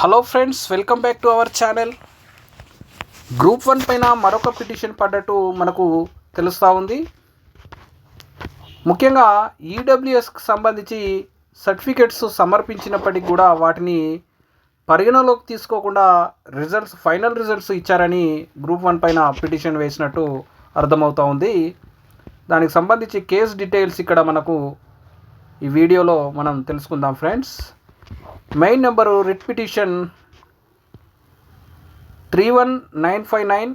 Hello friends welcome back to our channel group one పైన మరొక petition పడ్డట్టు మనకు తెలుస్తూ ఉంది. ముఖ్యంగా ఈడబ్ల్యూఎస్కి సంబంధించి సర్టిఫికెట్స్ సమర్పించినప్పటికీ కూడా వాటిని పరిగణలోకి తీసుకోకుండా రిజల్ట్స్ ఫైనల్ రిజల్ట్స్ ఇచ్చారని గ్రూప్ వన్ పైన పిటిషన్ వేసినట్టు అర్థమవుతూ ఉంది. దానికి సంబంధించి కేస్ డీటెయిల్స్ ఇక్కడ మనకు ఈ వీడియోలో మనం తెలుసుకుందాం friends main number writ petition three one nine five nine.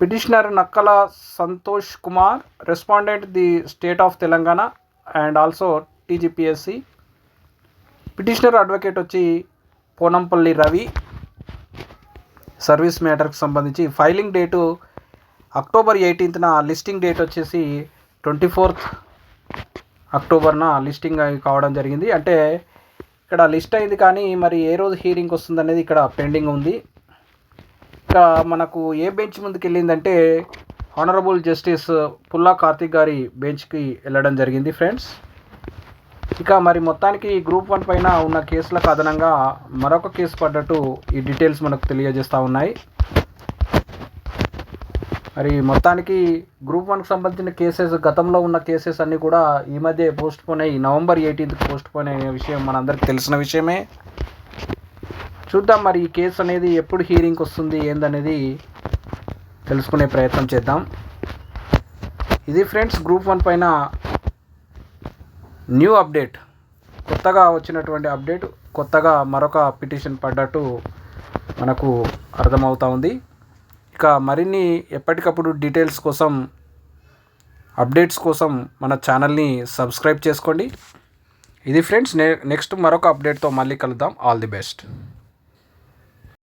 Petitioner Nakkala Santosh Kumar respondent the state of Telangana and also TGPSC. Petitioner advocate వచ్చి పోనంపల్లి రవి. సర్వీస్ మ్యాటర్కి సంబంధించి ఫైలింగ్ డేటు అక్టోబర్ ఎయిటీన్త్న లిస్టింగ్ డేట్ వచ్చేసి ట్వంటీ ఫోర్త్. అక్టోబర్న listing కావడం జరిగింది. అంటే ఇక్కడ లిస్ట్ అయింది కానీ మరి ఏ రోజు హీరింగ్ వస్తుంది అనేది ఇక్కడ పెండింగ్ ఉంది. ఇక మనకు ఏ బెంచ్ ముందుకు వెళ్ళిందంటే ఆనరబుల్ జస్టిస్ పుల్లా కార్తిక్ గారి బెంచ్కి వెళ్ళడం జరిగింది ఫ్రెండ్స్. ఇక మరి మొత్తానికి గ్రూప్ వన్ పైన ఉన్న కేసులకు అదనంగా మరొక కేసు పడ్డట్టు ఈ డీటెయిల్స్ మనకు తెలియజేస్తూ ఉన్నాయి. మరి మొత్తానికి గ్రూప్ వన్కి సంబంధించిన కేసెస్ గతంలో ఉన్న కేసెస్ అన్నీ కూడా ఈ మధ్య పోస్ట్ పోన్ అయ్యి నవంబర్ ఎయిటీన్త్ పోస్ట్ పోన్ అయిన విషయం మనందరికి తెలిసిన విషయమే. చూద్దాం మరి ఈ కేసు అనేది ఎప్పుడు హీరింగ్కి వస్తుంది ఏందనేది తెలుసుకునే ప్రయత్నం చేద్దాం. ఇది ఫ్రెండ్స్ గ్రూప్ వన్ పైన న్యూ అప్డేట్. కొత్తగా వచ్చినటువంటి అప్డేట్ కొత్తగా మరొక పిటిషన్ పడ్డట్టు మనకు అర్థమవుతా ఉంది. ఇక మరిన్ని ఎప్పటికప్పుడు డీటెయిల్స్ కోసం అప్డేట్స్ కోసం మన ఛానల్ని సబ్స్క్రైబ్ చేసుకోండి. ఇది ఫ్రెండ్స్ నెక్స్ట్ మరొక అప్డేట్తో మళ్ళీ కలుద్దాం. All the best